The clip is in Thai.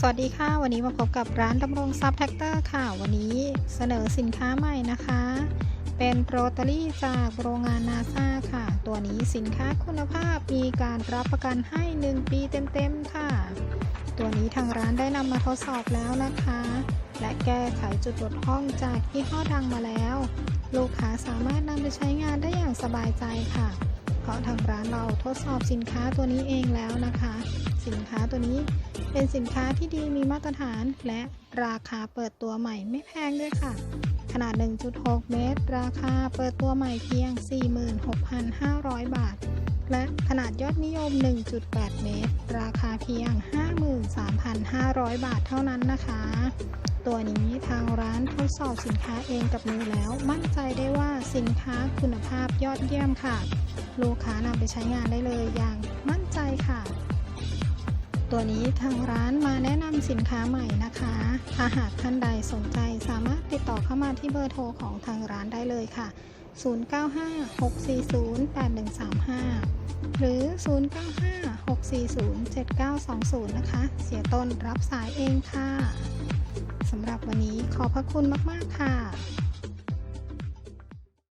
สวัสดีค่ะ วันนี้มาพบกับร้านดำรงทรัพย์แท็กเตอร์ค่ะ วันนี้เสนอสินค้าใหม่นะคะ เป็นโรตารี่จากโรงงานนาซาค่ะ ตัวนี้สินค้าคุณภาพมีการรับประกันให้ 1 ปีเต็มๆค่ะ ตัวนี้ทางร้านได้นำมาทดสอบแล้วนะคะ และแก้ไขจุดบกพร่องจากยี่ห้อดังมาแล้ว ลูกค้าสามารถนำไปใช้งานได้อย่างสบายใจค่ะ เพราะทางร้านเราทดสอบสินค้าตัวนี้เองแล้วนะคะ เป็นสินค้าที่ดีมีมาตรฐานและราคาเปิดตัวใหม่ไม่แพงด้วยค่ะ ขนาด 1.6 เมตร ราคาเปิดตัวใหม่เพียง 46,500 บาท และขนาดยอดนิยม 1.8 เมตร ราคาเพียง 53,500 บาทเท่านั้นนะคะ ตัวนี้ทางร้านทดสอบสินค้าเองกับมือแล้ว มั่นใจได้ว่าสินค้าคุณภาพยอดเยี่ยมค่ะ ลูกค้านำไปใช้งานได้เลยอย่างมั่น ตัวนี้ทางร้านมาแนะนำสินค้าใหม่นะคะถ้าหากท่านใดสนใจสามารถติดต่อเข้ามาที่เบอร์โทรของทางร้านได้เลยค่ะ 0956408135 หรือ 0956407920 นะคะ เสียต้นรับสายเองค่ะ สำหรับวันนี้ขอพระคุณมาก ๆ ค่ะ